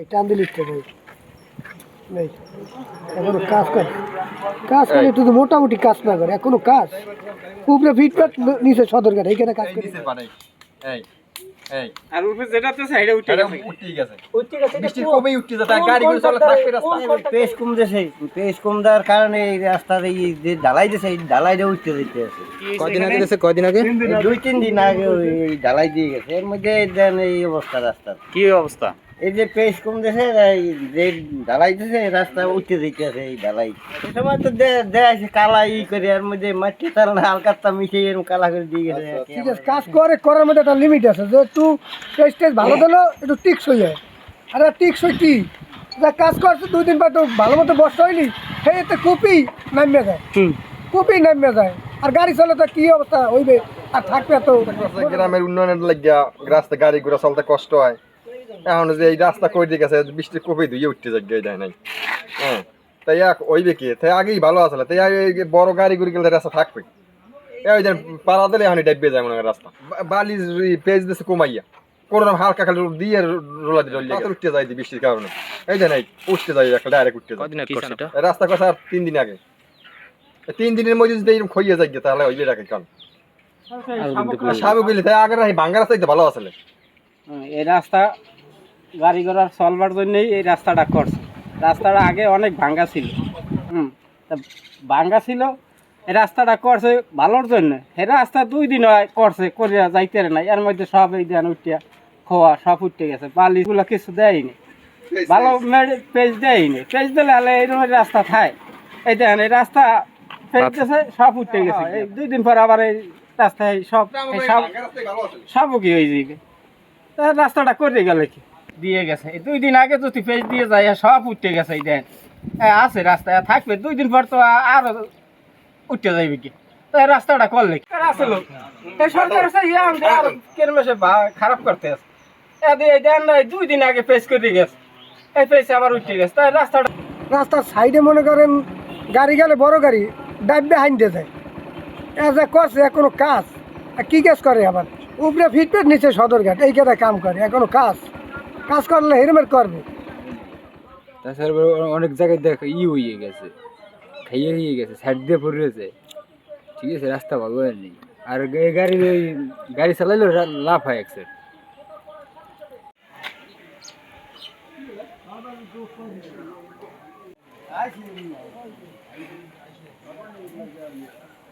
এই টান দিলে ভাই। নেই এখনও কাজ করে। কাজ করে তুই মোটামুটি কাজ না করে এখনও কাজ। উপরে ফিটফাট নিচে সদরঘাট এইখানে কাজ করে এই এই। আর উপরে যেটা আছে সেটা উঠে এটা গেছে। উঠতেই গেছে। বৃষ্টির কমেই উঠতে যাচ্ছে গাড়ি করে চলে থাকবে রাস্তা পেশ কম দিয়েছে পেশ কম দেওয়ার কারণে এই রাস্তার এই যে ঢালাই দিয়েছে এই ঢালাইটা উঠতে দিতে আছে। কয়দিন আগে গেছে কয়দিন আগে? দুই তিন দিন আগে ওই এই ঢালাই দিয়ে গেছে। এর মধ্যে এই অবস্থা রাস্তার। কি অবস্থা? এই যে পেশ কম এই যে ঢালাই দিয়েছে রাস্তা উঠতে দিতে আছে এই ঢালাই। এই সময় তো দেয়াছে কালা ই করে এর মধ্যে মাটি তার হালকাতা মিশিয়ে এরকম কালা করে দিয়ে গেছে। ঠিক আছে কাজ করে করার মধ্যে একটা লিমিট আছে যে একটু টেস্ট টেস্ট ভালো দিলো একটু টিক্স হয়ে যায়। আর টিক্স হয় কি? যা কাজ করছে দুই দিন পর একটু ভালো মতো বর্ষা হয়নি সেই তো কপি নামিয়ে যায়। কপি নামিয়ে যায়। আর গাড়ি চলে তো কি অবস্থা হইবে? আর থাকবে তো গ্রামের উন্নয়নের লাগিয়া রাস্তা গাড়ি ঘোড়া চলতে কষ্ট হয়। এখন যে এই রাস্তা করে দিয়ে গেছে বৃষ্টির কপি ধুয়ে উঠতে যাই দেয় নাই। হ্যাঁ তাই এক ওইবে কি তাই আগেই ভালো আসলে তাই বড় গাড়ি ঘুরে গেলে রাস্তা থাকবে। এই ওই যে পাড়া দিলে এখন ডাইবে যায় মনে রাস্তা। বালি পেজ দিচ্ছে কমাইয়া কোনো রকম হালকা খালি দিয়ে রোলা দিয়ে উঠতে যায় যে বৃষ্টির কারণে। এই যে নাই উঠতে যায় একটা ডাইরেক্ট উঠতে যায় রাস্তা কথা আর তিন দিন আগে। তিন দিনের মধ্যে যদি এরকম খইয়ে যায় তাহলে ওইবে রাখে কারণ স্বাভাবিক হইলে তাই আগের ভাঙ্গা রাস্তা ভালো আসলে এই রাস্তা গাড়ি ঘোড়ার চলবার জন্যই এই রাস্তাটা করছে। রাস্তাটা আগে অনেক ভাঙ্গা ছিল। হুম তা ভাঙ্গা ছিল। এই রাস্তাটা করছে ভালোর জন্য। এই রাস্তা দুই দিন হয় করছে করিয়া যাইতে না এর মধ্যে সব এই দেন উঠিয়া খোয়া সব উঠতে গেছে। বালিগুলো কিছু দেয়নি। ভালো পেজ দেয়নি। পেজ দিলে হলে এইরকম রাস্তা থায়। এই দেখেন এই রাস্তা পেজ দিয়েছে সব উঠতে গেছে। এই দুই দিন পর আবার এই রাস্তায় সব সব সব কি হয়ে যাবে রাস্তাটা করে গেলে কি? দিয়ে গেছে। দুই দিন আগে যদি পেজ দিয়ে যায় সব উঠতে গেছে, এই দেন। আছে রাস্তায় থাকবে। দুই দিন পর তো আরও উঠতে যাইবে কি? রাস্তাটা করলে সরকার আছে আমাদের আরও কেরমেশে খারাপ করতে আছে? এ দুই দিন আগে পেজ করে গেছে। এই পেজ আবার উঠতে গেছে। তাই রাস্তাটা রাস্তার সাইডে মনে করেন গাড়ি গেলে বড় গাড়ি ডাইবে হাইনতে যায়। এ যা করছে এখনও কাজ। আর কি কাজ করে আবার? উপরে ফিটফাট নিচে সদরঘাট, এই কেটে কাম করে এখনও কাজ। কাজ করলে হেলমেট করবে তাছাড়া অনেক জায়গায় দেখ, ই হয়ে গেছে, খাইয়ে হয়ে গেছে, সাইড দিয়ে পড়েছে ঠিক আছে, রাস্তা ভালো হয়নি আর গাড়ি গাড়ি চালাইলে লাভ হয় এক সাইড Thank you.